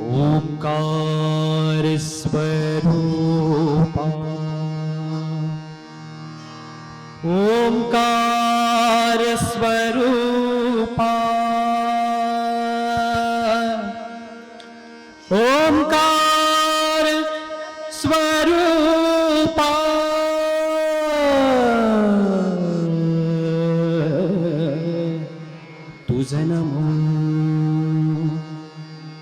ओंकार स्वरूपा। ओंकार स्वरूपा। ओंकार स्वरूपा। तुझ नमो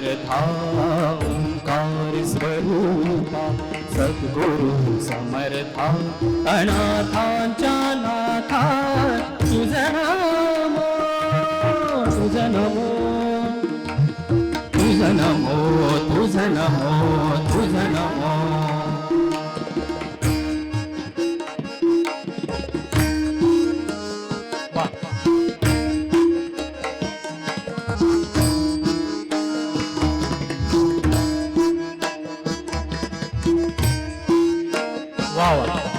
समर्था ओंकार स्वरूपा सद्गुरु समर्था अनाथांच्या વાહ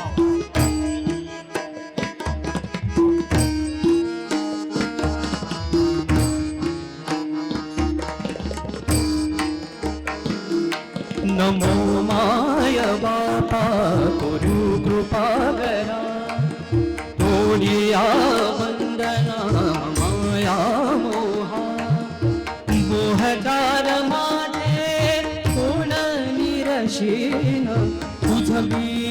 નમો માય બાપા ગુરુ કૃપા કરા તોડિયા વંદના માયા મોહા મોહદાર માટે કોણ નિરશીન ઉજવી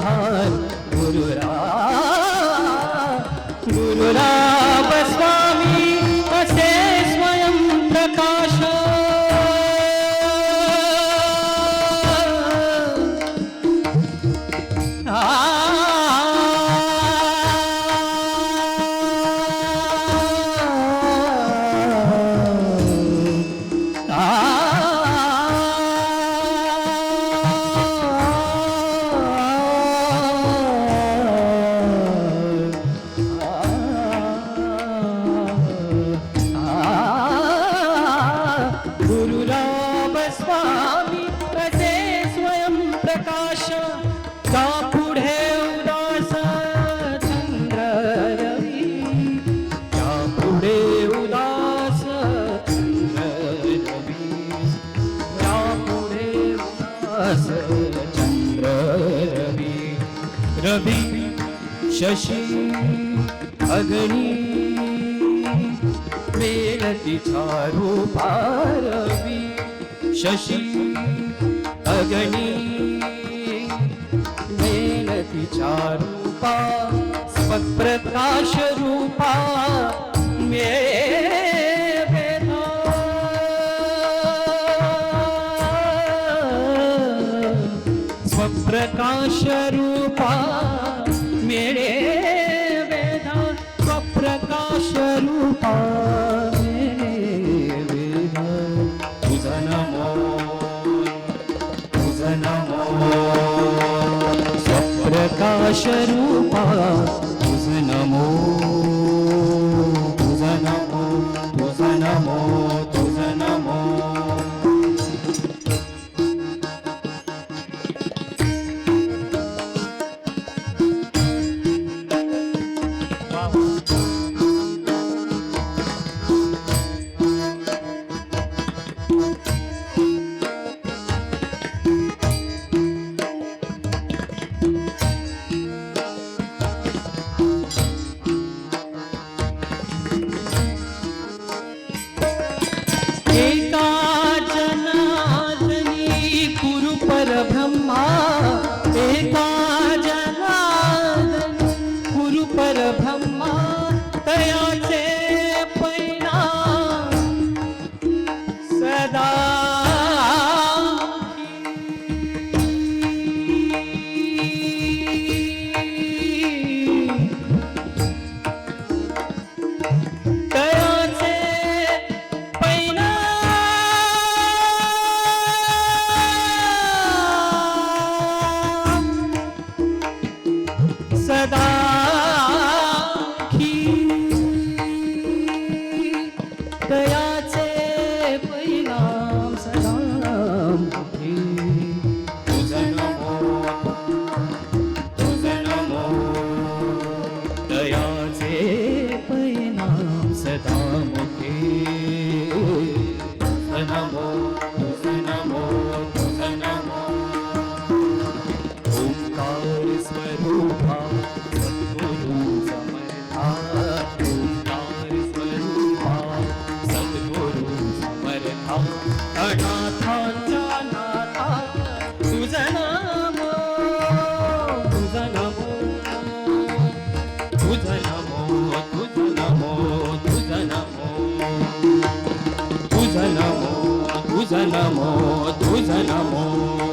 आधार गुरुराव गुरुराव स्वामी असे स्वयं प्रकाश गुरुराम चंद्र रवि रवि शशि, अग्नि, मेलति चारु रवि शशि, अग्नि, मेलति चारु पा प्रकाश रूपा मे Oh. नमो तुझ नमो